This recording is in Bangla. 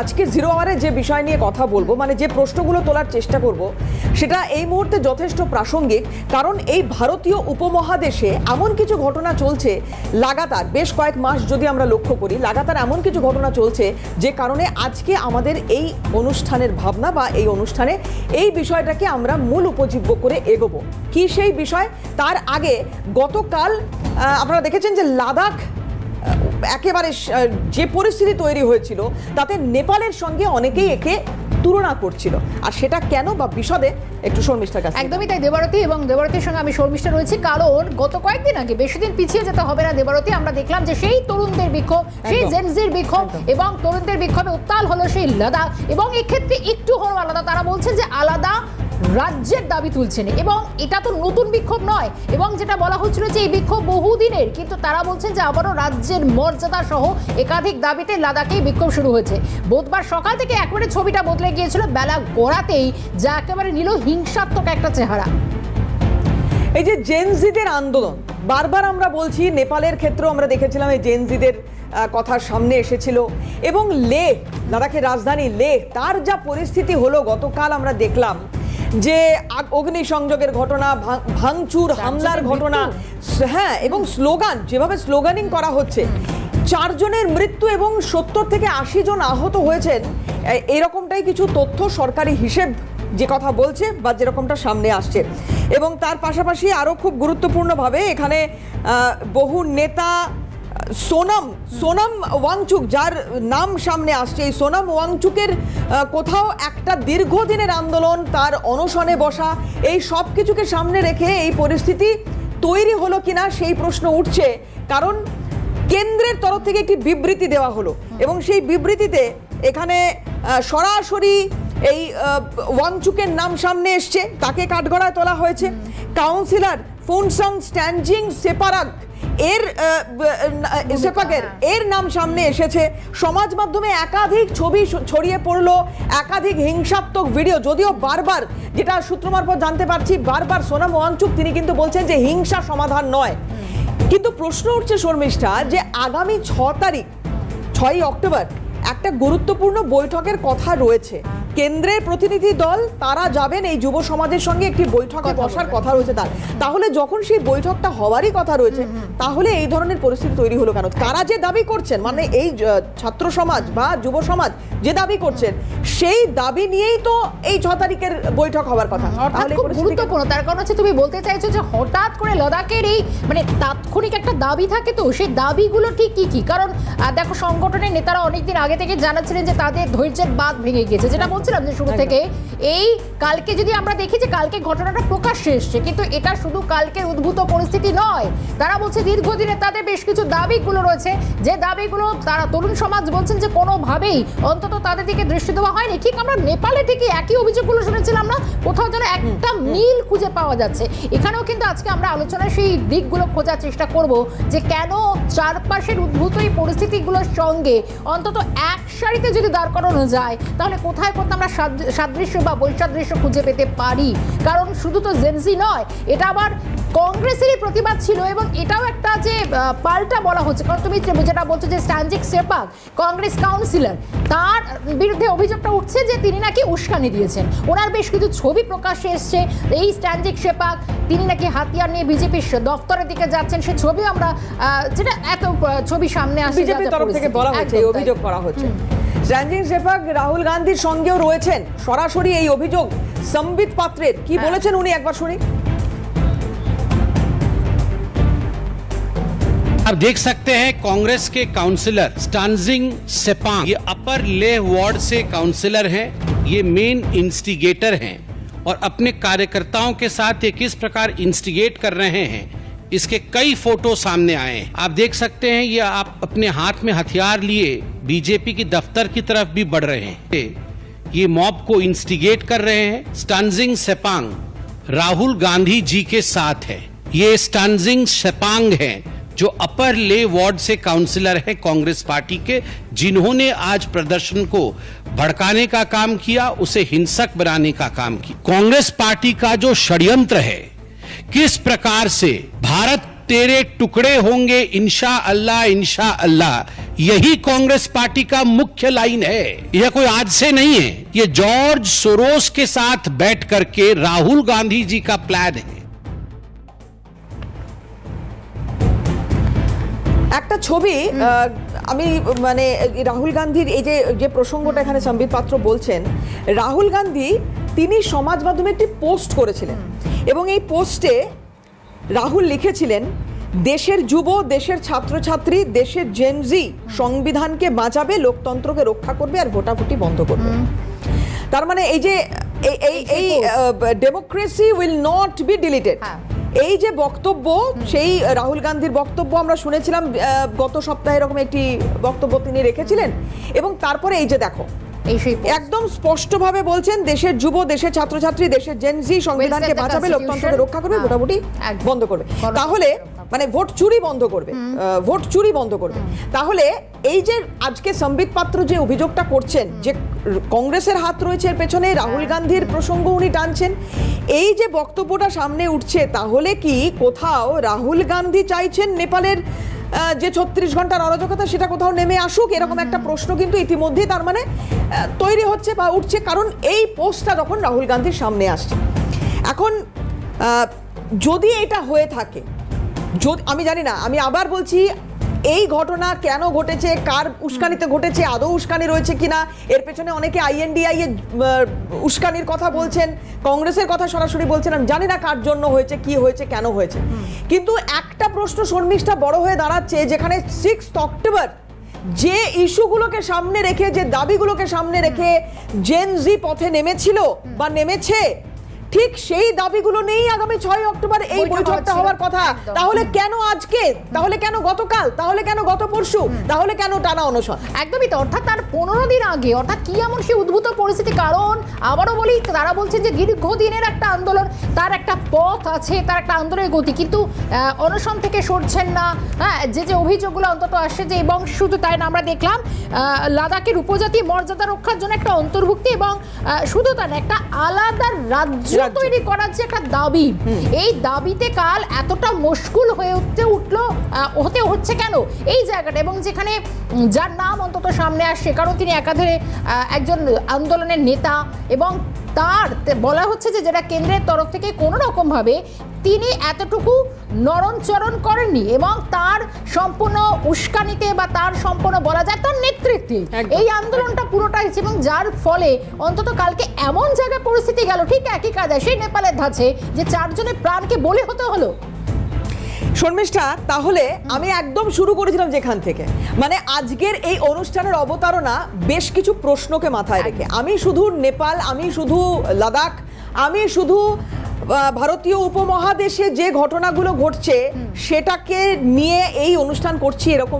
আজকে জিরো আওয়ারে যে বিষয় নিয়ে কথা বলব মানে যে প্রশ্নগুলো তোলার চেষ্টা করব, সেটা এই মুহূর্তে যথেষ্ট প্রাসঙ্গিক, কারণ এই ভারতীয় উপমহাদেশে এমন কিছু ঘটনা চলছে লাগাতার, বেশ কয়েক মাস যদি আমরা লক্ষ্য করি, লাগাতার এমন কিছু ঘটনা চলছে যে কারণে আজকে আমাদের এই অনুষ্ঠানের ভাবনা বা এই অনুষ্ঠানে এই বিষয়টাকে আমরা মূল উপজীব্য করে এগোবো। কি সেই বিষয়? তার আগে গতকাল আপনারা দেখেছেন যে লাদাখ একেবারে যে পরিস্থিতি তৈরি হয়েছিল তাতে নেপালের সঙ্গে অনেকেই একে তুলনা করছিল। আর সেটা কেন বা বিশদে একটু শর্মিষ্ঠার কাছে একদমই তাই দেবারতী এবং দেবারতীর সঙ্গে আমি শর্মিষ্ঠা রয়েছি। কারণ গত কয়েকদিন আগে বেশি দিন পিছিয়ে যেতে হবে না দেবারতী আমরা দেখলাম যে সেই তরুণদের বিক্ষোভ সেই। জেনজির বিক্ষোভ এবং তরুণদের বিক্ষোভে উত্তাল হলো সেই লাদাখ এবং এক্ষেত্রে একটু হলো আলাদা। তারা বলছে যে আলাদা রাজ্যের দাবি তুলছেন এবং এটা তো নতুন বিক্ষোভ নয়, এবং যেটা বলা হচ্ছিল যে এই বিক্ষোভ বহুদিনের, কিন্তু তারা বলছেন যে আবারও রাজ্যের মর্যাদা সহ একাধিক দাবিতে লাদাখেই বিক্ষোভ শুরু হয়েছে। বুধবার সকাল থেকে একবারে ছবিটা বদলে গিয়েছিল, বেলা গড়াতেই যা একেবারে নিল হিংসাত্মক একটা চেহারা। এই যে জেনজিদের আন্দোলন, বারবার আমরা বলছি, নেপালের ক্ষেত্রেও আমরা দেখেছিলাম এই জেনজিদের কথা সামনে এসেছিল। এবং লেহ, লাদাখের রাজধানী লেহ, তার যা পরিস্থিতি হলো, গতকাল আমরা দেখলাম যে আগ- অগ্নিসংযোগের ঘটনা ভাঙ- ভাঙচুর হামলার ঘটনা হ্যাঁ এবং স্লোগান যেভাবে স্লোগানিং করা হচ্ছে চারজনের মৃত্যু এবং সত্তর থেকে আশি জন আহত হয়েছেন এরকমটাই কিছু তথ্য সরকারি হিসেব যে কথা বলছে বা যেরকমটা সামনে আসছে। এবং তার পাশাপাশি আরও খুব গুরুত্বপূর্ণভাবে এখানে বহু নেতা সোনাম সোনাম ওয়াংচুক, যার নাম সামনে আসছে। এই সোনাম ওয়াংচুকের কোথাও একটা দীর্ঘদিনের আন্দোলন, তার অনশনে বসা, এই সব কিছুকে সামনে রেখে এই পরিস্থিতি তৈরি হলো কিনা সেই প্রশ্ন উঠছে। কারণ কেন্দ্রের তরফ থেকে একটি বিবৃতি দেওয়া হলো এবং সেই বিবৃতিতে এখানে সরাসরি এই ওয়াংচুকের নাম সামনে এসছে। তাকে কাঠগড়ায় তোলা হয়েছে। কাউন্সিলর ফুনসং স্ট্যান্ডিং সেপারাক এর সেপাকের এর নাম সামনে এসেছে। সমাজ মাধ্যমে একাধিক ছবি ছড়িয়ে পড়ল একাধিক হিংসাত্মক ভিডিও। যদিও বারবার যেটা সূত্র মারফত জানতে পারছি বারবার সোনাম ওয়াংচুক তিনি কিন্তু বলছেন যে হিংসা সমাধান নয়। কিন্তু প্রশ্ন উঠছে শর্মিষ্ঠা যে আগামী ছ তারিখ ছয়ই অক্টোবর একটা গুরুত্বপূর্ণ বৈঠকের কথা রয়েছে। কেন্দ্রের প্রতিনিধি দল তারা যাবেন এই যুব সমাজের সঙ্গে একটি বৈঠকে বসার কথা রয়েছে তার। তাহলে যখন সেই বৈঠকটা হওয়ারই কথা রয়েছে তাহলে এই ধরনের পরিস্থিতি তৈরি হলো কেন? তারা যে দাবি করছেন মানে এই ছাত্র সমাজ বা যুব সমাজ যে দাবি করছেন সেই দাবি নিয়েই তো এই ছ তারিখের বৈঠক হওয়ার কথা। তাহলে গুরুত্বপূর্ণ। তার কারণ হচ্ছে তুমি বলতে চাইছো যে হঠাৎ করে লাদাখের এই মানে তাৎক্ষণিক একটা দাবি থাকে তো সেই দাবিগুলো ঠিক কি কি? কারণ দেখো সংগঠনের নেতারা অনেকদিন আগে থেকে জানাচ্ছিলেন যে তাদের ধৈর্যের বাদ ভেঙে গিয়েছে যেটা বলছিলাম যে শুরু থেকে এই কালকে যদি আমরা দেখি যে কালকে ঘটনাটা প্রকাশ্যে এসছে কিন্তু এটা শুধু কালকের উদ্ভূত পরিস্থিতি নয়। তারা বলছে দীর্ঘদিনের তাদের বেশ কিছু দাবিগুলো রয়েছে। যে দাবিগুলো তারা তরুণ সমাজ বলছেন যে কোনোভাবেই অন্তত তাদের দিকে দৃষ্টি দেওয়া হয়নি। ঠিক আমরা নেপালে ঠিকই একই অভিযোগগুলো শুনেছিলাম না? কোথাও যেন একটা মিল খুঁজে পাওয়া যাচ্ছে। এখানেও কিন্তু আজকে আমরা আলোচনায় সেই দিকগুলো খোঁজার চেষ্টা করব যে কেন চারপাশের উদ্ভূত এই পরিস্থিতিগুলোর সঙ্গে অন্তত এক সারিতে যদি দাঁড় করানো যায় তাহলে কোথায় কোথাও আমরা সাদৃশ্য বা বৈসাদৃশ্য খুঁজে পেতে পারি। কারণ শুধু তো জেনজি নয় এটা আবার কংগ্রেসেরই প্রতিবাদ ছিল এবং এটাও একটা যে পাল্টা বলা হচ্ছে। কারণ তুমি যেটা বলছো যে স্ট্যান্ডিক সেপাক কংগ্রেস কাউন্সিলর তার বিরুদ্ধে অভিযোগটা উঠছে যে তিনি নাকি উস্কানি দিয়েছেন। ওনার বেশ কিছু ছবি প্রকাশ্যে এসছে। এই স্ট্যান্ডিক সেপাক তিনি নাকি হাতিয়ার নিয়ে বিজেপির দফতরের দিকে যাচ্ছেন। সে ছবি আমরা আহ, যেটা এত ছবি সামনে আসছে বিজেপির তরফ থেকে বলা হচ্ছে। অভিযোগ করা হচ্ছে। স্ট্যান্ডিং সেপাক রাহুল গান্ধীর সঙ্গেও রয়েছেন সরাসরি এই অভিযোগ সম্বিত পাত্রের কি হ্যাঁ। বলেছেন উনি একবার শুনি आप देख सकते हैं कांग्रेस के काउंसलर स्टानजिंग सेपांग ये अपर लेह वार्ड से काउंसलर हैं ये मेन इंस्टिगेटर हैं और अपने कार्यकर्ताओं के साथ ये किस प्रकार इंस्टिगेट कर रहे हैं इसके कई फ़ोटो सामने आए आप देख सकते हैं, ये आप अपने हाथ में हथियार लिए बीजेपी की दफ्तर की तरफ़ भी बढ़ रहे हैं। ये मॉब को इंस्टिगेट कर रहे हैं। स्टानजिंग सेपांग राहुल गांधी जी के साथ है। ये स्टानजिंग सेपांग है, जो अपर ले वार्ड से काउंसिलर है कांग्रेस पार्टी के, जिन्होंने आज प्रदर्शन को भड़काने का काम किया, उसे हिंसक बनाने का काम किया। कांग्रेस पार्टी का जो षड्यंत्र है, किस प्रकार से भारत तेरे टुकड़े होंगे इंशा अल्लाह इंशा अल्लाह यही कांग्रेस पार्टी का मुख्य लाइन है यह कोई आज से नहीं है ये जॉर्ज सोरोस के साथ बैठ करके राहुल गांधी जी का प्लान है একটা ছবি আহ, আমি মানে এই রাহুল গান্ধীর এই যে যে প্রসঙ্গটা এখানে সম্বিত পাত্র বলছেন রাহুল গান্ধী তিনি সমাজ মাধ্যমে একটি পোস্ট করেছিলেন এবং এই পোস্টে রাহুল লিখেছিলেন দেশের যুব দেশের ছাত্রছাত্রী দেশের জেনজি সংবিধানকে বাঁচাবে লোকতন্ত্রকে রক্ষা করবে আর ভোটাভুটি বন্ধ করবে। তার মানে এই যে এই এই democracy will not be deleted. এই যে বক্তব্য সেই রাহুল গান্ধীর বক্তব্য আমরা শুনেছিলাম গত সপ্তাহে এরকম একটি বক্তব্য তিনি রেখেছিলেন। এবং তারপরে এই যে দেখো এই সেই post। একদম স্পষ্টভাবে বলছেন দেশের যুব দেশের ছাত্রছাত্রী দেশের জেনজি সংবিধানকে বাঁচাবে লোকতন্ত্রকে রক্ষা করবে হ্যাঁ, ভোটাভুটি বন্ধ করবে। তাহলে মানে ভোট চুরি বন্ধ করবে ভোট চুরি বন্ধ করবে। তাহলে এই যে আজকে সম্বিত পাত্র যে অভিযোগটা করছেন যে কংগ্রেসের হাত রয়েছে এর পেছনে রাহুল গান্ধীর প্রসঙ্গ উনি টানছেন এই যে বক্তব্যটা সামনে উঠছে তাহলে কি কোথাও রাহুল গান্ধী চাইছেন নেপালের যে ছত্রিশ ঘণ্টার অরাজকতা সেটা কোথাও নেমে আসুক, এরকম একটা প্রশ্ন কিন্তু ইতিমধ্যেই তার মানে তৈরি হচ্ছে বা উঠছে। কারণ এই পোস্টটা যখন রাহুল গান্ধীর সামনে আসছে, এখন যদি এটা হয়ে থাকে আমি জানি না, আমি আবার বলছি এই ঘটনা কেন ঘটেছে? কার উস্কানিতে ঘটেছে? আদৌ উস্কানি রয়েছে কিনা? এর পেছনে অনেকে আইএনডিআই এর উস্কানির কথা বলছেন, কংগ্রেসের কথা সরাসরি বলছেন। আমি জানি না কার জন্য হয়েছে, কি হয়েছে, কেন হয়েছে। কিন্তু একটা প্রশ্ন শর্মিষ্ঠা বড় হয়ে দাঁড়াচ্ছে, যেখানে সিক্স অক্টোবর যে ইস্যুগুলোকে সামনে রেখে, যে দাবিগুলোকে সামনে রেখে জেন জি পথে নেমেছিল বা নেমেছে ঠিক সেই দাবিগুলো নেই আগামী ছয় অক্টোবর এই বৈঠক বৈঠকটা হওয়ার কথা। তাহলে কেন আজকে? তাহলে কেন গতকাল? তাহলে কেন গত পরশু? তাহলে কেন টানা অনশন? একদমই তো। অর্থাৎ তার পনেরো দিন আগে অর্থাৎ কি এমন সে উদ্ভূত পরিস্থিতি? কারণ আবারও বলি তারা বলছেন যে দীর্ঘদিনের একটা আন্দোলন তার একটা পথ আছে তার একটা আন্দোলনের গতি। কিন্তু অনশন থেকে সরছেন না। হ্যাঁ যে যে অভিযোগগুলো অন্তত আসছে যে এবং শুধু তাই না আমরা দেখলাম লাদাখের উপজাতি মর্যাদা রক্ষার জন্য একটা অন্তর্ভুক্তি এবং শুধু তা না একটা আলাদা রাজ্য রাজ্য। তৈরি করার যে একটা দাবি এই দাবিতে কাল এতটা মুশকুল হয়ে উঠতে উঠল হতে হচ্ছে কেন এই জায়গাটা এবং যেখানে যার নাম অন্তত সামনে আসছে কারণ তিনি একাধারে একজন আন্দোলনের নেতা এবং তার বলা হচ্ছে যে যেটা কেন্দ্রের তরফ থেকে কোনো রকমভাবে তিনি এতটুকু নরণচরণ করেননি এবং তার সম্পূর্ণ উস্কানিতে বা তার সম্পূর্ণ বলা যায় তার নেতৃত্বে এই আন্দোলনটা পুরোটা হয়েছে এবং যার ফলে অন্তত কালকে এমন জায়গায় পরিস্থিতি গেল ঠিক একই কাজে সেই নেপালের ধাঁচে যে চারজনের প্রাণকে বলি হতে হলো। শর্মিষ্ঠা তাহলে আমি একদম শুরু করেছিলাম যেখান থেকে। মানে আজকের এই অনুষ্ঠানের অবতারণা বেশ কিছু প্রশ্নকে মাথায় রেখে। আমি শুধু নেপাল আমি শুধু লাদাখ আমি শুধু ভারতীয় উপমহাদেশে যে ঘটনাগুলো ঘটছে সেটাকে নিয়ে এই অনুষ্ঠান করছি এরকম